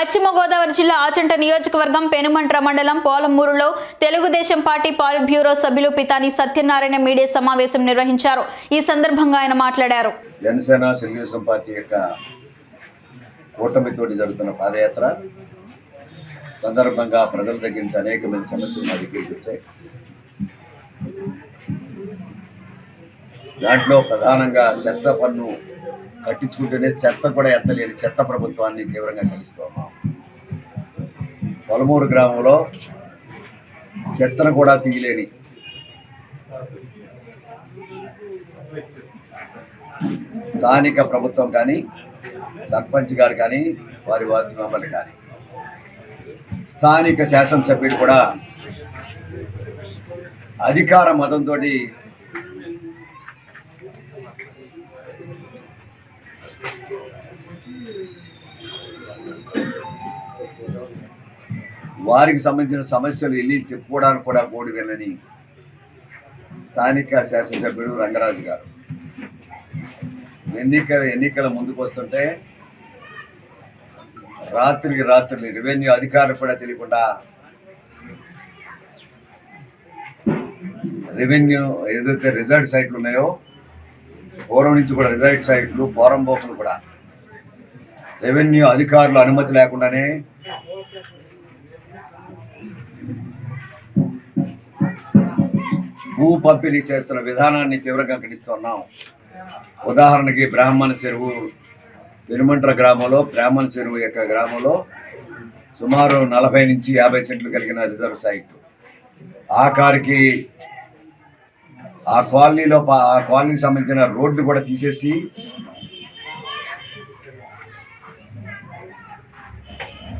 పశ్చిమ గోదావరి జిల్లా ఆచంట నియోజకవర్గం పెనుమంట్ర మండలం పోలమూరులో తెలుగుదేశం పార్టీ పాలిట్ బ్యూరో సభ్యులు పితాని సత్యనారాయణ మీడియా సమావేశం నిర్వహించారు. ఈ సందర్భంగా ఆయన మాట్లాడారు. జనసేన తెలుగుదేశం పార్టీ యొక్క కూటమితోటి జరుగుతున్న పాదయాత్ర సందర్భంగా ప్రజల దగ్గర నుంచి అనేక సమస్యలు మా దగ్గరికి వచ్చాయి. దాంట్లో ప్రధానంగా చెత్త పన్ను కట్టించుకుంటేనే చెత్త కూడా ఎత్తలేని చెత్త ప్రభుత్వాన్ని తీవ్రంగా ఖండిస్తూ పొలమూరు గ్రామంలో చెత్తను కూడా తీయలేని స్థానిక ప్రభుత్వం కానీ సర్పంచ్ గారు కానీ వారి వారి మెంబర్లు కానీ. స్థానిక శాసనసభ్యుడు కూడా అధికార మతంతో వారికి సంబంధించిన సమస్యలు వెళ్ళి చెప్పుకోవడానికి కూడా గోడు వెళ్ళని స్థానిక శాసనసభ్యుడు రంగరాజు గారు. ఎన్నికల ఎన్నికల ముందుకు వస్తుంటే రాత్రికి రాత్రులు రెవెన్యూ అధికారులు కూడా తెలియకుండా రెవెన్యూ ఏదైతే రిజల్ట్ సైట్లు ఉన్నాయో పూర్వం నుంచి కూడా రిజర్ట్ సైట్లు పోరంబోకులు కూడా రెవెన్యూ అధికారులు అనుమతి లేకుండానే భూ పంపిణీ చేస్తున్న విధానాన్ని తీవ్రంగా ఖండిస్తున్నాం. ఉదాహరణకి బ్రాహ్మణ చెరువు పెనుమంట్ర గ్రామంలో బ్రాహ్మణ చెరువు యొక్క గ్రామంలో సుమారు నలభై నుంచి యాభై సెంట్లు కలిగిన రిజర్వ్ సైట్. ఆ కారికి ఆ కాలనీలో ఆ కాలనీకి సంబంధించిన రోడ్డు కూడా తీసేసి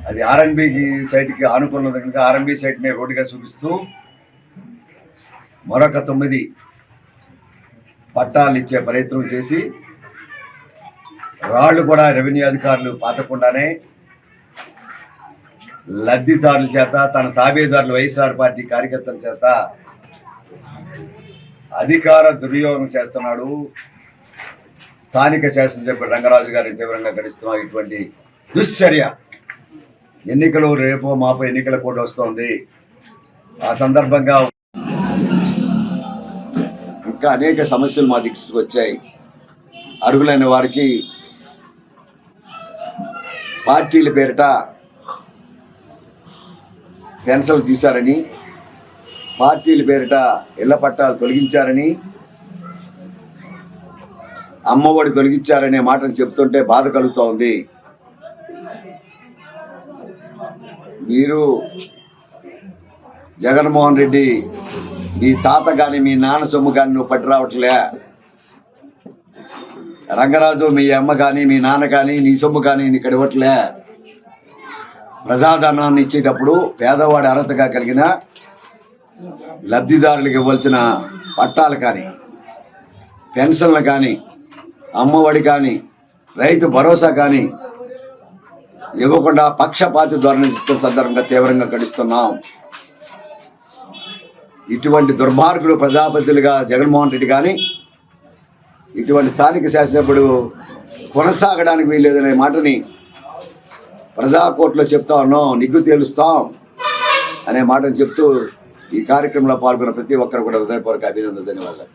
అది ఆర్ఎన్బికి సైట్కి ఆనుకున్న దగ్గర ఆర్ఎన్బి సైట్ని రోడ్డుగా చూపిస్తూ మరొక తొమ్మిది పట్టాలు ఇచ్చే ప్రయత్నం చేసి రాళ్ళు కూడా రెవెన్యూ అధికారులు పాతకుండానే లబ్ధిదారుల చేత తన తాబేదారులు వైఎస్ఆర్ పార్టీ కార్యకర్తల చేత అధికార దుర్యోగం చేస్తున్నాడు. స్థానిక శాసనసభ్యుడు రంగరాజు గారిని తీవ్రంగా గడిస్తున్నాం ఇటువంటి దుశ్చర్య ఎన్నికలు రేపో మాపో ఎన్నికల కోడ్ వస్తోంది. ఆ సందర్భంగా ఇంకా అనేక సమస్యలు మా దిక్కు వచ్చాయి. అర్హులైన వారికి పార్టీల పేరిట పెన్షన్లు తీశారని పార్టీల పేరిట ఇళ్ళ పట్టాలు తొలగించారని అమ్మఒడి తొలగించారనే మాటలు చెప్తుంటే బాధ కలుగుతూ ఉంది. మీరు జగన్మోహన్ రెడ్డి మీ తాత కానీ మీ నాన్న సొమ్ము కానీ నువ్వు పట్టి రావట్లే. రంగరాజు మీ అమ్మ కానీ మీ నాన్న కానీ నీ సొమ్ము కానీ నీకు ఇక్కడ ఇవ్వట్లే. ప్రజాధనాన్ని ఇచ్చేటప్పుడు పేదవాడి అర్హతగా కలిగిన లబ్ధిదారులకు ఇవ్వాల్సిన పట్టాలు కానీ పెన్షన్లు కానీ అమ్మఒడి కానీ రైతు భరోసా కానీ ఇవ్వకుండా పక్షపాతి ధోరణి ఇస్తున్న సందర్భంగా తీవ్రంగా గడిస్తున్నాం ఇటువంటి దుర్మార్గులు ప్రజాపతిలుగా జగన్మోహన్ రెడ్డి కానీ ఇటువంటి స్థానిక శాసనసభ్యుడు కొనసాగడానికి వీల్లేదనే మాటని ప్రజా కోర్టులో చెప్తా ఉన్నాం నిగ్గు తేలుస్తాం అనే మాటను చెప్తూ ఈ కార్యక్రమంలో పాల్గొన్న ప్రతి ఒక్కరు కూడా హృదయపూర్వక అభినందన ధన్యవాదాలు.